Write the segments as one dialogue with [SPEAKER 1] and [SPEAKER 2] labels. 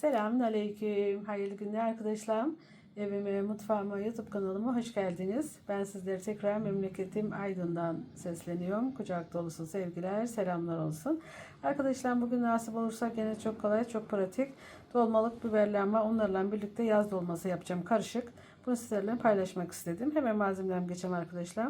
[SPEAKER 1] Selamünaleyküm. Hayırlı günler arkadaşlarım. Evime, mutfağıma, YouTube kanalıma hoş geldiniz. Ben sizlere tekrar memleketim Aydın'dan sesleniyorum. Kucak dolusu sevgiler, selamlar olsun. Arkadaşlar bugün nasip olursa gene çok kolay, çok pratik. Dolmalık biberler var. Onlarla birlikte yaz dolması yapacağım karışık. Bunu sizlerle paylaşmak istedim. Hemen malzemelerim geçelim arkadaşlar.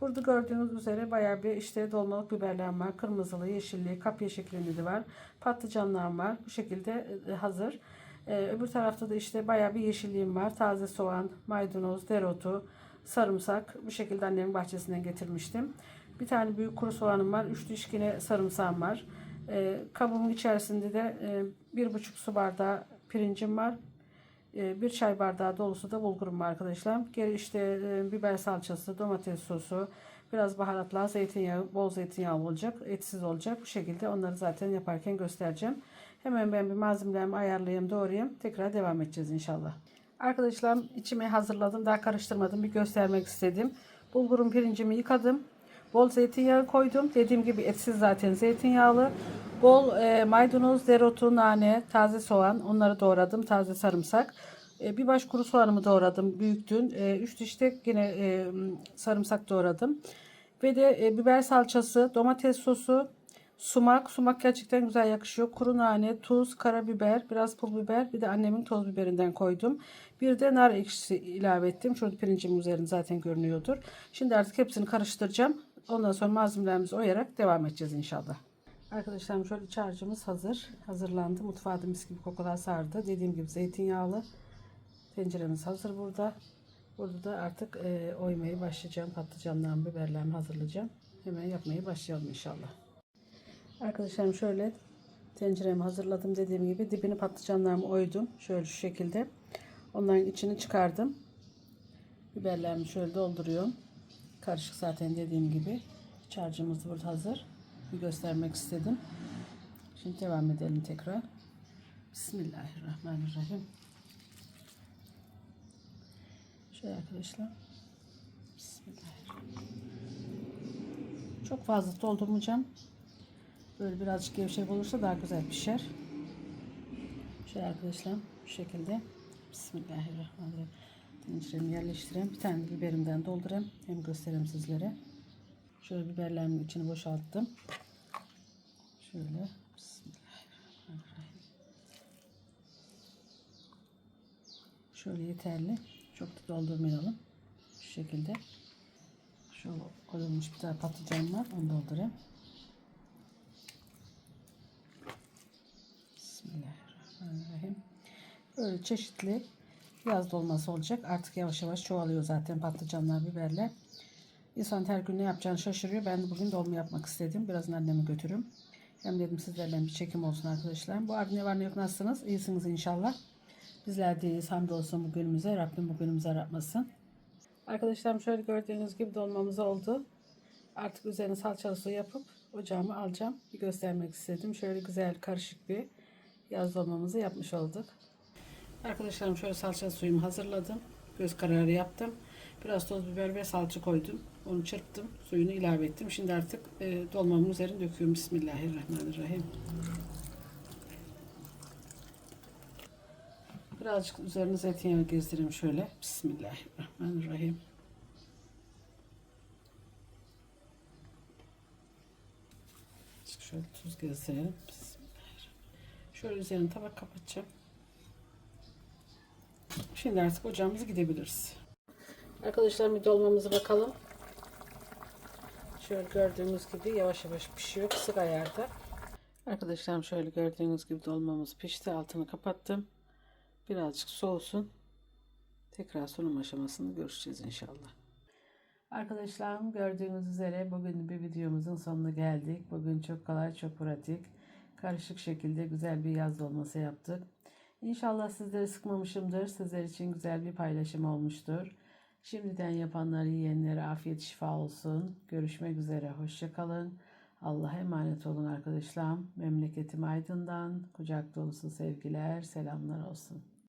[SPEAKER 1] Burada gördüğünüz üzere bayağı bir işte dolmalık biberler var. Kırmızılı, yeşilli, kapya şeklinde de var. Patlıcanlar var. Bu şekilde e, hazır. Ee, öbür tarafta da işte bayağı bir yeşilliğim var. Taze soğan, maydanoz, dereotu, sarımsak. Bu şekilde annemin bahçesinden getirmiştim. Bir tane büyük kuru soğanım var. Üç diş yine sarımsağım var. Ee, kabımın içerisinde de e, bir buçuk su bardağı pirincim var. E, bir çay bardağı dolusu da bulgurum var arkadaşlar. Geri işte e, biber salçası, domates sosu, biraz baharatlar, zeytinyağı, bol zeytinyağı olacak. Etsiz olacak. Bu şekilde onları zaten yaparken göstereceğim. Hemen ben bir malzemelerimi ayarlayayım, doğrayayım. Tekrar devam edeceğiz inşallah. Arkadaşlar içime hazırladım. Daha karıştırmadım. Bir göstermek istedim. Bulgurum pirincimi yıkadım. Bol zeytinyağı koydum. Dediğim gibi etsiz zaten zeytinyağlı. Bol e, maydanoz, dereotu, nane, taze soğan onları doğradım. Taze sarımsak. E, bir baş kuru soğanımı doğradım büyüktün. E, üç diş de yine e, sarımsak doğradım. Ve de e, biber salçası, domates sosu, sumak. Sumak gerçekten güzel yakışıyor. Kuru nane, tuz, karabiber, biraz pul biber. Bir de annemin toz biberinden koydum. Bir de nar ekşisi ilave ettim. Şurada pirincimin üzerinde zaten görünüyordur. Şimdi artık hepsini karıştıracağım. Ondan sonra malzemelerimizi oyarak devam edeceğiz inşallah. Arkadaşlarım şöyle iç harcımız hazır. Hazırlandı. Mutfağı da mis gibi kokular sardı. Dediğim gibi zeytinyağlı. Tenceremiz hazır burada. Burada da artık e, oymaya başlayacağım. Patlıcanlarımı, biberlerimi hazırlayacağım. Hemen yapmaya başlayalım inşallah. Arkadaşlarım şöyle tenceremi hazırladım. Dediğim gibi dibini patlıcanlarımı oydum. Şöyle şu şekilde. Onların içini çıkardım. Biberlerimi şöyle dolduruyorum. Karışık zaten dediğim gibi. İç harcımız burada hazır. Bir göstermek istedim. Şimdi devam edelim tekrar. Bismillahirrahmanirrahim. Şöyle arkadaşlar. Bismillahirrahmanirrahim. Çok fazla doldurmayacağım. Böyle birazcık gevşek olursa daha güzel pişer. Şöyle arkadaşlar bu şekilde. Bismillahirrahmanirrahim. Tenceremi yerleştireyim. Bir tane biberimden doldurayım. Hem göstereyim sizlere. Şöyle biberlerimin içini boşalttım. Şöyle. Şöyle yeterli. Çok da doldurmayalım. Şu şekilde. Şu koyulmuş bir tane patlıcan var. Onu doldurayım. Bismillahirrahmanirrahim. Böyle çeşitli yaz dolması olacak. Artık yavaş yavaş çoğalıyor zaten patlıcanlar, biberler. İnsan her gün ne yapacağını şaşırıyor. Ben bugün dolma yapmak istedim. Biraz annemi götürüm. Hem dedim sizlerle bir çekim olsun arkadaşlar. Bu arada ne var ne yok nasılsınız? İyisiniz inşallah. Bizler de iyiyiz. Hamdolsun bugünümüze. Rabbim bugünümüzü aratmasın. Arkadaşlarım şöyle gördüğünüz gibi dolmamız oldu. Artık üzerine salçalı su yapıp ocağıma alacağım. Bir göstermek istedim. Şöyle güzel karışık bir yaz dolmamızı yapmış olduk. Arkadaşlarım şöyle salça suyumu hazırladım. Göz kararı yaptım. Biraz toz biber ve salça koydum. Onu çırptım. Suyunu ilave ettim. Şimdi artık e, dolmamın üzerine döküyorum. Bismillahirrahmanirrahim. Birazcık üzerine zeytinyağı gezdireyim şöyle. Bismillahirrahmanirrahim. Şöyle tuz gezdirelim. Bismillahirrahmanirrahim. Şöyle üzerine tabak kapatacağım. Şimdi artık ocağımıza gidebiliriz. Arkadaşlar bir dolmamızı bakalım. Şöyle gördüğünüz gibi yavaş yavaş pişiyor. Kısık ayarda. Arkadaşlarım şöyle gördüğünüz gibi dolmamız pişti. Altını kapattım. Birazcık soğusun. Tekrar sunum aşamasını görüşeceğiz inşallah. Arkadaşlarım gördüğünüz üzere bugün bir videomuzun sonuna geldik. Bugün çok kolay, çok pratik, karışık şekilde güzel bir yaz dolması yaptık. İnşallah sizleri sıkmamışımdır. Sizler için güzel bir paylaşım olmuştur. Şimdiden yapanları, yiyenlere afiyet şifa olsun. Görüşmek üzere. Hoşçakalın. Allah'a emanet olun arkadaşlarım. Memleketim Aydın'dan kucak dolusu sevgiler, selamlar olsun.